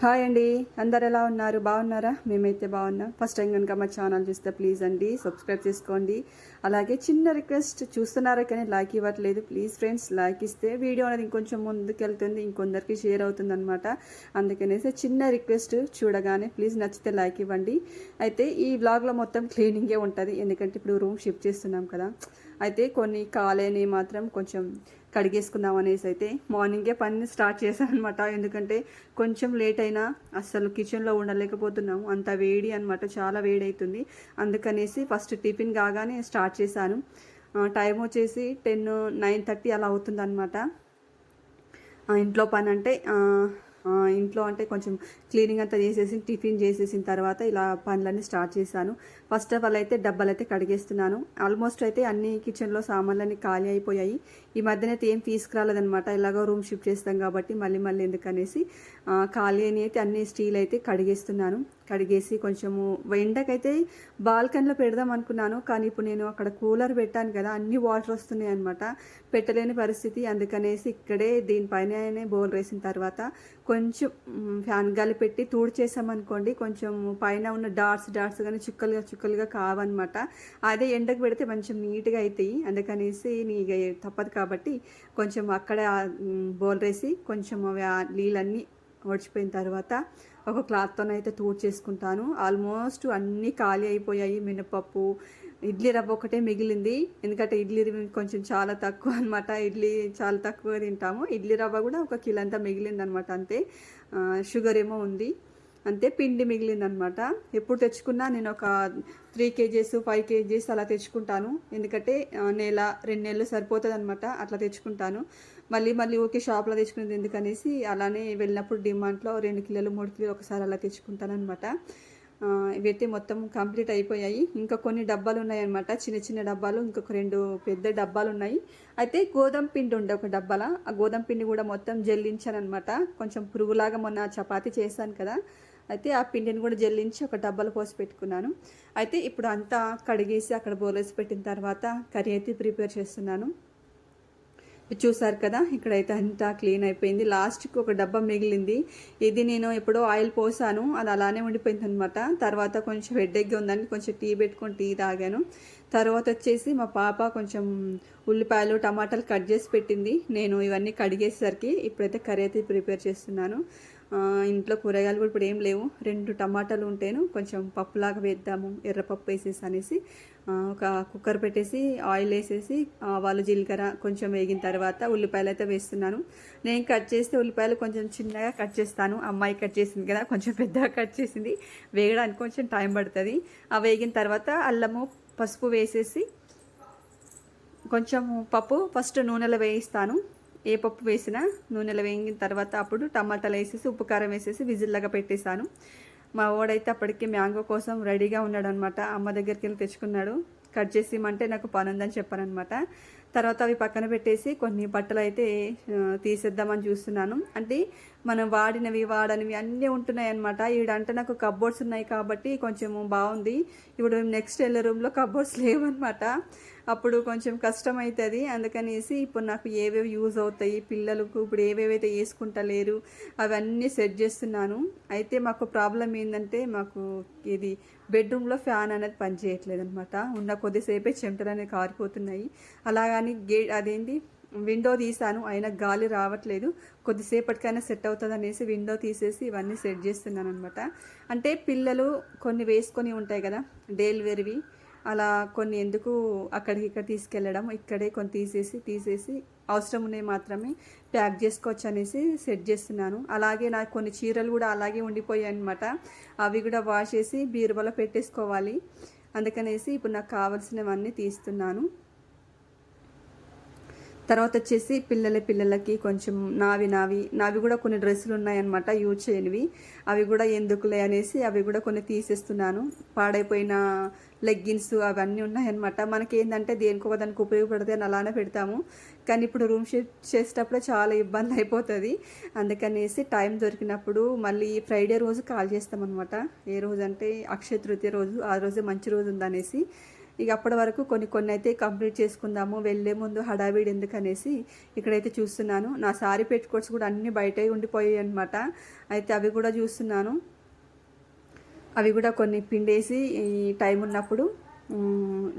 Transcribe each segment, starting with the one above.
Hi అండి. అందరు ఎలా ఉన్నారు? బాగున్నారా? మేమైతే బాగున్నాం. ఫస్ట్ టైం కనుక మా ఛానల్ చూస్తే ప్లీజ్ అండి సబ్స్క్రైబ్ చేసుకోండి. అలాగే చిన్న రిక్వెస్ట్ చూస్తున్నారా కానీ లైక్ ఇవ్వట్లేదు. ప్లీజ్ ఫ్రెండ్స్ లైక్ ఇస్తే వీడియో అనేది ఇంకొంచెం ముందుకెళ్తుంది ఇంకొందరికి షేర్ అవుతుంది అనమాట అందుకనేసి చిన్న రిక్వెస్ట్ చూడగానే ప్లీజ్ నచ్చితే లైక్ ఇవ్వండి. అయితే ఈ బ్లాగ్లో మొత్తం క్లీనింగే ఉంటుంది. ఎందుకంటే ఇప్పుడు రూమ్ షిఫ్ట్ చేస్తున్నాం కదా. అయితే కొన్ని కాలేని మాత్రం కొంచెం కడిగేసుకుందాం అనేసి అయితే మార్నింగే పని స్టార్ట్ చేశాను అనమాట ఎందుకంటే కొంచెం లేట్ అయినా అస్సలు కిచెన్లో ఉండలేకపోతున్నాము. అంత వేడి అనమాట చాలా వేడి అవుతుంది అందుకనేసి ఫస్ట్ టిఫిన్ కాగానే స్టార్ట్ చేశాను. టైం వచ్చేసి టెన్ నైన్ థర్టీ అలా అవుతుంది అనమాట ఇంట్లో పని అంటే ఇంట్లో అంటే కొంచెం క్లీనింగ్ అంతా చేసేసి టిఫిన్ చేసేసిన తర్వాత ఇలా పనులన్నీ స్టార్ట్ చేశాను. ఫస్ట్ ఆఫ్ ఆల్ అయితే డబ్బాలు అయితే కడిగేస్తున్నాను. ఆల్మోస్ట్ అయితే అన్ని కిచెన్లో సామాన్లన్నీ ఖాళీ అయిపోయాయి. ఈ మధ్యన అయితే ఏం తీసుకురాలేదనమాట ఇలాగో రూమ్ షిఫ్ట్ చేస్తాం కాబట్టి మళ్ళీ మళ్ళీ ఎందుకనేసి ఖాళీ అని అయితే అన్ని స్టీల్ అయితే కడిగేస్తున్నాను. కడిగేసి కొంచెము ఎండకైతే బాల్కనీలో పెడదాం అనుకున్నాను కానీ ఇప్పుడు నేను అక్కడ కూలర్ పెట్టాను కదా అన్ని వాటర్ వస్తున్నాయి అనమాట పెట్టలేని పరిస్థితి. అందుకనేసి ఇక్కడే దీనిపైన బోల్ వేసిన తర్వాత కొంచెం ఫ్యాన్ గాలి పెట్టి తూడు చేసామనుకోండి కొంచెం పైన ఉన్న డాట్స్ డాట్స్ కానీ చుక్కలుగా చుక్కలుగా కావన్నమాట. అదే ఎండకు పెడితే కొంచెం నీట్గా అవుతాయి అందుకనేసి నీ ఇక తప్పదు కాబట్టి కొంచెం అక్కడ బోల్ వేసి కొంచెం అవి ఆ నీళ్ళన్నీ ఒడిచిపోయిన తర్వాత ఒక క్లాత్తోనైతే తూడ్ చేసుకుంటాను ఆల్మోస్ట్ అన్నీ ఖాళీ అయిపోయాయి. మినపప్పు ఇడ్లీ రవ్వ ఒకటే మిగిలింది. ఎందుకంటే ఇడ్లీ కొంచెం చాలా తక్కువ అనమాట ఇడ్లీ చాలా తక్కువ తింటాము. ఇడ్లీ రవ్వ కూడా ఒక కిలో అంతా మిగిలింది అనమాట అంతే షుగర్ ఏమో ఉంది. అంతే పిండి మిగిలిందనమాట. ఎప్పుడు తెచ్చుకున్నా నేను ఒక త్రీ కేజీస్ ఫైవ్ కేజీస్ అలా తెచ్చుకుంటాను. ఎందుకంటే నెల రెండు నెలలు సరిపోతుంది అనమాట అట్లా తెచ్చుకుంటాను. మళ్ళీ మళ్ళీ ఓకే షాప్లో తెచ్చుకునేది ఎందుకనేసి అలానే వెళ్ళినప్పుడు డిమాండ్లో రెండు కిలోలు మూడు కిలోలు ఒకసారి అలా తెచ్చుకుంటాను అనమాట ఇవైతే మొత్తం కంప్లీట్ అయిపోయాయి. ఇంకా కొన్ని డబ్బాలు ఉన్నాయన్నమాట చిన్న చిన్న డబ్బాలు ఇంకొక రెండు పెద్ద డబ్బాలు ఉన్నాయి. అయితే గోధుమ పిండి ఉండే ఒక డబ్బాల. ఆ గోధుమ పిండి కూడా మొత్తం జల్లించాను అనమాట కొంచెం పురుగులాగా మొన్న చపాతీ చేశాను కదా. అయితే ఆ పిండిని కూడా జల్లించి ఒక డబ్బాలో పోసి పెట్టుకున్నాను. అయితే ఇప్పుడు అంతా కడిగేసి అక్కడ బోలేసి పెట్టిన తర్వాత కర్రీ అయితే ప్రిపేర్ చేస్తున్నాను. చూసారు కదా ఇక్కడైతే అంతా క్లీన్ అయిపోయింది. లాస్ట్కి ఒక డబ్బా మిగిలింది. ఇది నేను ఎప్పుడో ఆయిల్ పోసాను అది అలానే ఉండిపోయింది అనమాట తర్వాత కొంచెం హెడ్ఎగ్ ఉందని కొంచెం టీ పెట్టుకొని టీ తాగాను. తర్వాత వచ్చేసి మా పాప కొంచెం ఉల్లిపాయలు టమాటాలు కట్ చేసి పెట్టింది. నేను ఇవన్నీ కడిగేసరికి ఇప్పుడైతే కర్రీ అయితే ప్రిపేర్ చేస్తున్నాను. ఇంట్లో కూరగాయలు కూడా ఇప్పుడు ఏం లేవు. రెండు టమాటాలు ఉంటేను కొంచెం పప్పులాగా వేద్దాము ఎర్రపప్పు వేసేసి అనేసి ఒక కుక్కర్ పెట్టేసి ఆయిల్ వేసేసి ఆవాలు జీలకర్ర కొంచెం వేగిన తర్వాత ఉల్లిపాయలు అయితే వేస్తున్నాను. నేను కట్ చేస్తే ఉల్లిపాయలు కొంచెం చిన్నగా కట్ చేస్తాను. అమ్మాయి కట్ చేసింది కదా కొంచెం పెద్దగా కట్ చేసింది. వేగడానికి కొంచెం టైం పడుతుంది. ఆ వేగిన తర్వాత అల్లము పసుపు వేసేసి కొంచెం పప్పు ఫస్ట్ నూనెలో వేయిస్తాను. ఏ పప్పు వేసినా నూనెలో వేగిన తర్వాత అప్పుడు టమాటాలు వేసేసి ఉప్పు కారం వేసేసి విజిల్లాగా పెట్టేశాను. మా ఓడైతే అప్పటికి మ్యాంగో కోసం రెడీగా ఉన్నాడు అనమాట అమ్మ దగ్గరికి వెళ్ళి తెచ్చుకున్నాడు. కట్ చేసి నాకు పని ఉందని చెప్పానమాట తర్వాత అవి పక్కన పెట్టేసి కొన్ని బట్టలు అయితే తీసేద్దామని చూస్తున్నాను. అంటే మనం వాడినవి వాడనివి అన్నీ ఉంటున్నాయి అనమాట ఈడంటే నాకు కబ్బోర్డ్స్ ఉన్నాయి కాబట్టి కొంచెం బాగుంది. ఇప్పుడు నెక్స్ట్ వెళ్ళే రూమ్లో కబ్బోర్డ్స్ లేవన్నమాట. అప్పుడు కొంచెం కష్టం అవుతుంది అందుకనేసి ఇప్పుడు నాకు ఏవేవి యూజ్ అవుతాయి పిల్లలకు ఇప్పుడు ఏవేవైతే వేసుకుంటలేరు అవన్నీ సెట్ చేస్తున్నాను. అయితే మాకు ప్రాబ్లం ఏంటంటే మాకు ఇది బెడ్రూమ్లో ఫ్యాన్ అనేది పనిచేయట్లేదు అనమాట ఉన్న కొద్దిసేపే చెమటలు అనేది కారిపోతున్నాయి. అలాగని గే అదేంటి విండో తీసాను అయినా గాలి రావట్లేదు. కొద్దిసేపటికైనా సెట్ అవుతుంది అనేసి విండో తీసేసి ఇవన్నీ సెట్ చేస్తున్నాను అనమాట అంటే పిల్లలు కొన్ని వేసుకొని ఉంటాయి కదా డేలివరీవి అలా కొన్ని ఎందుకు అక్కడికి ఇక్కడ తీసుకెళ్ళడం ఇక్కడే కొన్ని తీసేసి తీసేసి అవసరం ఉన్నాయి మాత్రమే ప్యాక్ చేసుకోవచ్చు అనేసి సెట్ చేస్తున్నాను. అలాగే నాకు కొన్ని చీరలు కూడా అలాగే ఉండిపోయాయి అనమాట అవి కూడా వాష్ చేసి బీరువాలో పెట్టేసుకోవాలి. అందుకనేసి ఇప్పుడు నాకు కావాల్సినవన్నీ తీస్తున్నాను. తర్వాత వచ్చేసి పిల్లల పిల్లలకి కొంచెం నావి నావి నావి కూడా కొన్ని డ్రెస్సులు ఉన్నాయన్నమాట యూజ్ చేయనివి. అవి కూడా ఎందుకులే అనేసి అవి కూడా కొన్ని తీసేస్తున్నాను. పాడైపోయిన లెగ్గిన్స్ అవన్నీ ఉన్నాయన్నమాట. మనకి ఏంటంటే దేనికో దానికి ఉపయోగపడితే అని అలానే పెడతాము. కానీ ఇప్పుడు రూమ్ షిఫ్ట్ చేసేటప్పుడు చాలా ఇబ్బంది అయిపోతుంది. అందుకనేసి టైం దొరికినప్పుడు మళ్ళీ ఫ్రైడే రోజు కాల్ చేస్తామన్నమాట. ఏ రోజు అంటే అక్షయ తృతీయ రోజు ఆ రోజే మంచి రోజు ఉందనేసి. ఇక అప్పటి వరకు కొన్ని కొన్ని అయితే కంప్లీట్ చేసుకుందాము వెళ్ళే ముందు హడావిడి ఎందుకనేసి ఇక్కడైతే చూస్తున్నాను. నా సారీ పెట్టుకోట్స్ కూడా అన్నీ బయటే ఉండిపోయాయి అనమాట అయితే అవి కూడా చూస్తున్నాను. అవి కూడా కొన్ని పిండేసి టైం ఉన్నప్పుడు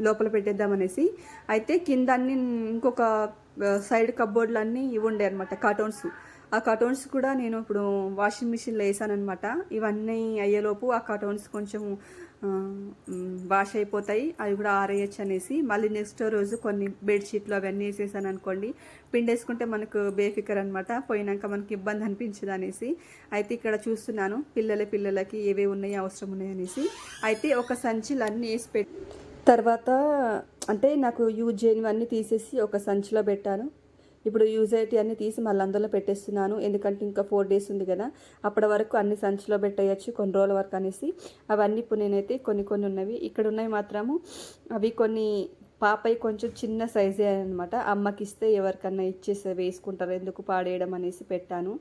లోపల పెట్టేద్దామనేసి. అయితే కింద అన్ని ఇంకొక సైడ్ కబోర్డ్లు అన్నీ ఇవి ఉండే అనమాట కార్టూన్స్. ఆ కార్టూన్స్ కూడా నేను ఇప్పుడు వాషింగ్ మిషన్లో వేసానమాట ఇవన్నీ అయ్యేలోపు ఆ కార్టూన్స్ కొంచెం వాష్ అయిపోతాయి. అవి కూడా ఆరేయచ్చు అనేసి. మళ్ళీ నెక్స్ట్ రోజు కొన్ని బెడ్షీట్లు అవన్నీ వేసేసాను అనుకోండి. పిండేసుకుంటే మనకు బేఫికర్ అనమాట పోయినాక మనకి ఇబ్బంది అనిపించదు అనేసి. అయితే ఇక్కడ చూస్తున్నాను పిల్లల పిల్లలకి ఏవే ఉన్నాయి అవసరం ఉన్నాయి అనేసి. అయితే ఒక సంచిలు అన్నీ వేసి పెట్టి తర్వాత అంటే నాకు యూజ్ చేయనివన్నీ తీసేసి ఒక సంచిలో పెట్టాను. ఇప్పుడు యూజ్ అయ్యేటి అన్నీ తీసి మళ్ళీ అందులో పెట్టేస్తున్నాను. ఎందుకంటే ఇంకా ఫోర్ డేస్ ఉంది కదా. అప్పటి వరకు అన్ని సంచిలో పెట్టేయచ్చు కొన్ని రోజుల వరకు అనేసి. అవన్నీ ఇప్పుడు నేనైతే కొన్ని కొన్ని ఉన్నవి. ఇక్కడ ఉన్నాయి మాత్రము అవి కొన్ని పాపయ్య కొంచెం చిన్న సైజే అనమాట అమ్మకి ఇస్తే ఎవరికన్నా ఇచ్చేసి వేసుకుంటారు. ఎందుకు పాడేయడం అనేసి పెట్టాను.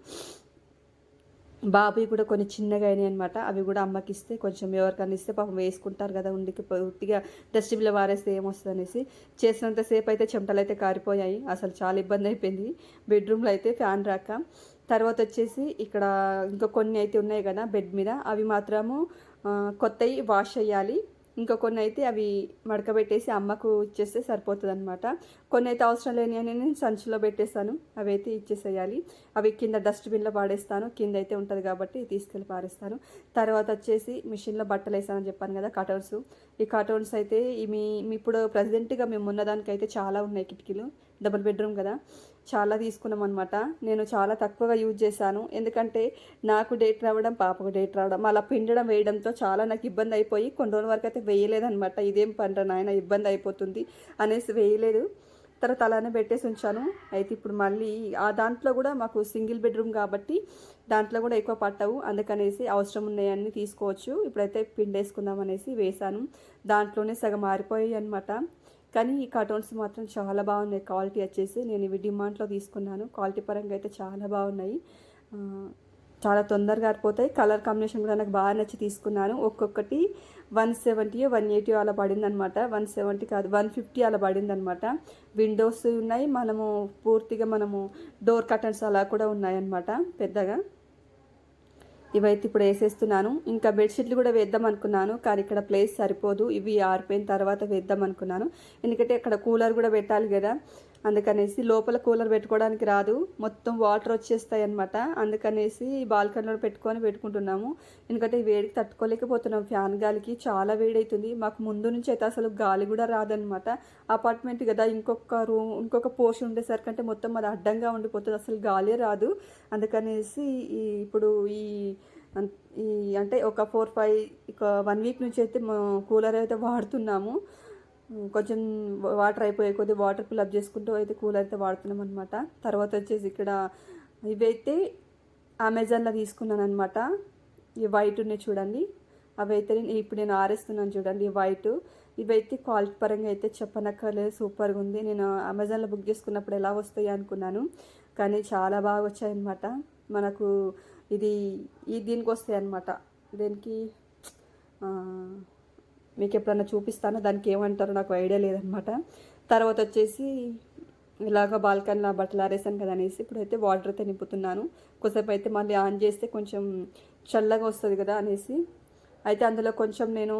బాబువి కూడా కొన్ని చిన్నగా అయినాయి అనమాట అవి కూడా అమ్మకి ఇస్తే కొంచెం ఎవరికన్నా ఇస్తే పాపం వేసుకుంటారు కదా ఉండికి పూర్తిగా డస్ట్బిన్లో వారేస్తే ఏమొస్తుంది అనేసి చేసినంతసేపు అయితే చెమటలు అయితే కారిపోయాయి. అసలు చాలా ఇబ్బంది అయిపోయింది. బెడ్రూమ్లో అయితే ఫ్యాన్ రాక. తర్వాత వచ్చేసి ఇక్కడ ఇంకా కొన్ని అయితే ఉన్నాయి కదా బెడ్ మీద. అవి మాత్రము కొత్తవి వాష్ చేయాలి. ఇంకా కొన్ని అయితే అవి మడకబెట్టేసి అమ్మకు ఇచ్చేస్తే సరిపోతుంది అనమాట కొన్ని అయితే అవసరం లేని అని నేను సంచిలో పెట్టేస్తాను. అవి అయితే ఇచ్చేసేయాలి. అవి కింద డస్ట్బిన్లో పాడేస్తాను. కింద అయితే ఉంటుంది కాబట్టి తీసుకెళ్ళి పారేస్తాను. తర్వాత వచ్చేసి మిషన్లో బట్టలు వేసానని చెప్పాను కదా కటర్సు. ఈ కార్టూన్స్ అయితే మీ ఇప్పుడు ప్రజెంట్గా మేము ఉన్నదానికైతే చాలా ఉన్నాయి కిటికీలు. డబుల్ బెడ్రూమ్ కదా. చాలా తీసుకున్నాం అనమాట నేను చాలా తక్కువగా యూజ్ చేశాను. ఎందుకంటే నాకు డేట్ రావడం పాపకు డేట్ రావడం అలా పిండడం వేయడంతో చాలా నాకు ఇబ్బంది అయిపోయి కొన్ని రోజుల వరకు అయితే వేయలేదనమాట ఇదేం పండ్ర నాయన ఇబ్బంది అయిపోతుంది అనేసి వేయలేదు. తర్వాత అలానే పెట్టేసి ఉంచాను. అయితే ఇప్పుడు మళ్ళీ ఆ దాంట్లో కూడా మాకు సింగిల్ బెడ్రూమ్ కాబట్టి దాంట్లో కూడా ఎక్కువ పట్టవు. అందుకనేసి అవసరం ఉన్నాయన్నీ తీసుకోవచ్చు. ఇప్పుడైతే పిండేసుకుందాం అనేసి వేశాను. దాంట్లోనే సగం మారిపోయాయి అనమాట కానీ ఈ కార్టూన్స్ మాత్రం చాలా బాగున్నాయి. క్వాలిటీ వచ్చేసి నేను ఇవి డిమాండ్లో తీసుకున్నాను. క్వాలిటీ పరంగా అయితే చాలా బాగున్నాయి. చాలా తొందరగా ఆరిపోతాయి. కలర్ కాంబినేషన్ కూడా నాకు బాగా నచ్చి తీసుకున్నాను. ఒక్కొక్కటి వన్ సెవెంటీ వన్ ఎయిటీ అలా పడిందనమాట. వన్ సెవెంటీ కాదు వన్ ఫిఫ్టీ అలా పడిందనమాట. విండోస్ ఉన్నాయి. మనము పూర్తిగా మనము డోర్ కర్టన్స్ అలా కూడా ఉన్నాయి అనమాట పెద్దగా. ఇవైతే ఇప్పుడు వేసేస్తున్నాను. ఇంకా బెడ్షీట్లు కూడా వేద్దాం అనుకున్నాను కానీ ఇక్కడ ప్లేస్ సరిపోదు. ఇవి ఆరిపోయిన తర్వాత వేద్దాం అనుకున్నాను. ఎందుకంటే ఇక్కడ కూలర్ కూడా పెట్టాలి కదా. అందుకనేసి లోపల కూలర్ పెట్టుకోవడానికి రాదు. మొత్తం వాటర్ వచ్చేస్తాయి అనమాట అందుకనేసి బాల్కనీలో పెట్టుకొని పెట్టుకుంటున్నాము. ఎందుకంటే వేడికి తట్టుకోలేకపోతున్నాం. ఫ్యాన్ గాలికి చాలా వేడి అవుతుంది మాకు ముందు నుంచి అయితే అసలు గాలి కూడా రాదనమాట అపార్ట్మెంట్ కదా ఇంకొక రూమ్ ఇంకొక పోర్షన్ ఉండేసరికి అంటే మొత్తం అది అడ్డంగా ఉండిపోతుంది. అసలు గాలి రాదు. అందుకనేసి ఈ ఇప్పుడు ఈ ఈ అంటే ఒక ఫోర్ ఫైవ్ ఒక వన్ వీక్ నుంచి అయితే కూలర్ అయితే వాడుతున్నాము. కొంచెం వాటర్ అయిపోయే కొద్ది వాటర్ ఫిల్అప్ చేసుకుంటూ అయితే కూలర్ అయితే వాడుతున్నాం అనమాట తర్వాత వచ్చేసి ఇక్కడ ఇవైతే అమెజాన్లో తీసుకున్నాను అనమాట ఈ వైట్ ఉన్నాయి చూడండి. అవి అయితే నేను ఇప్పుడు నేను ఆరేస్తున్నాను చూడండి ఈ వైట్. ఇవైతే క్వాలిటీ పరంగా అయితే చెప్పనక్కర్లేదు సూపర్గా ఉంది. నేను అమెజాన్లో బుక్ చేసుకున్నప్పుడు ఎలా వస్తాయి అనుకున్నాను. కానీ చాలా బాగా వచ్చాయన్నమాట మనకు ఇది ఈ దీనికి వస్తాయి అనమాట దీనికి? మీకు ఎప్పుడన్నా చూపిస్తాను? దానికి ఏమంటారో నాకు ఐడియా లేదనమాట. తర్వాత వచ్చేసి ఇలాగ బాల్కనీలో బట్టలు ఆరేసాను కదా అనేసి ఇప్పుడైతే వాటర్ అయితే నింపుతున్నాను. కొద్దిసేపు అయితే మళ్ళీ ఆన్ చేస్తే కొంచెం చల్లగా వస్తుంది కదా అనేసి. అయితే అందులో కొంచెం నేను